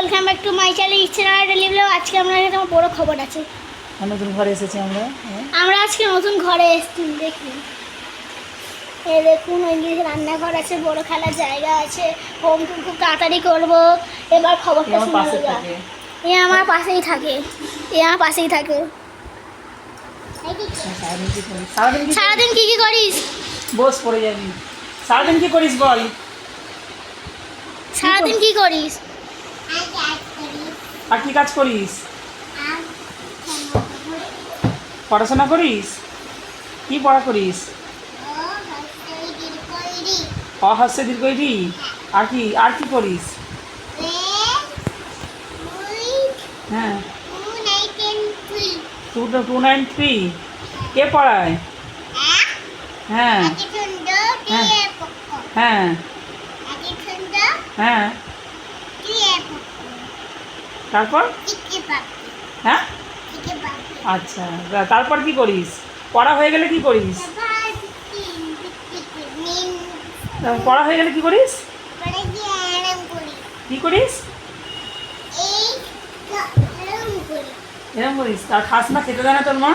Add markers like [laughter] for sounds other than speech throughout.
Welcome back to my channel ইচ্ছে না delivery আজকে আমরা একটা বড় খবর আছে। নতুন ঘরে এসেছি আমরা হ্যাঁ। আমরা আজকে নতুন ঘরে এসেছি দেখুন। এই দেখুন ওইদিকে রান্নাঘর আছে বড় খেলার জায়গা আছে হোম খুব তাড়াতাড়ি করব। এবার খবরটা শুনে এ আমার পাশেই থাকে। এ আমার পাশেই থাকে। সারাদিন কি কি সারাদিন কি কি করিস? বস পড়ে যাবি। সারাদিন কি করিস বল? সারাদিন কি করিস? আর কি কাজ করিস? পড়াশোনা করিস? কি পড়া করিস? অহাস্য দীর্ঘই আর কি আর কি করিস? হ্যাঁ। Two two nine three. কে পড়ায়? হ্যাঁ। হ্যাঁ। হ্যাঁ। হ্যাঁ। তারপর? হ্যাঁ? আচ্ছা তারপর কি করিস? পড়া হয়ে গেলে কি করিস? পড়া হয়ে গেলে কি করিস? কি করিস? এরকম করিস? আর খাস না খেতে দেয় না তোর মা?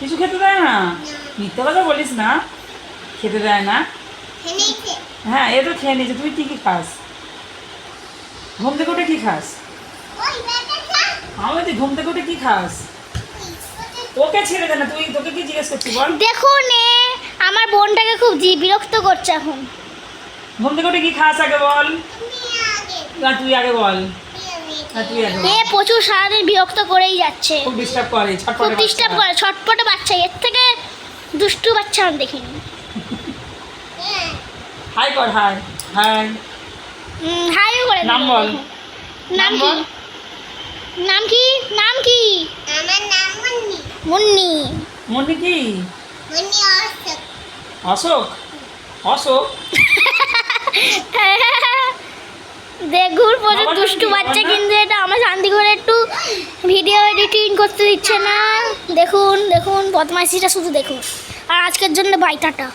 কিছু খেতে দেয় না? মিথ্যে কথা বলিস না? খেতে দেয় না? হ্যাঁ এ তো খেয়ে নিয়েছে তুই কী কী খাস। ঘুম থেকে উঠে কি খাস? আমি তুই ঘুম থেকে উঠে কী খাস? ওকে ছেড়ে দে না তুই তোকে কি জিজ্ঞেস করছি বল? দেখো এ আমার বোনটাকে খুব জি- বিরক্ত করছে এখন। ঘুম থেকে উঠে কী খাস আগে বল? না তুই আগে বল। এ প্রচুর সারাদিন বিরক্ত করেই যাচ্ছে। খুব ডিস্টার্ব করে খুব ডিস্টার্ব করে ছটপটে বাচ্চা। এর থেকে দুষ্টু বাচ্চা আমি দেখিনি। হাই কর হাই হাই। হাইও করে নাম বল। দেখুন। নাম বল। নাম কি? নাম কি? আমার নাম মুন্নি। মুন্নি। মনে কি? মুন্নি অশোক। অশোক? অশোক? [laughs] দেখুন প্রচুর দুষ্টু বাচ্চা কিন্তু এটা আমার শান্তি করে একটু ভিডিও এডিটিং করতে দিচ্ছে না। দেখুন দেখুন বদমাইশিটা শুধু দেখুন। আর আজকের জন্য বাই টাটা।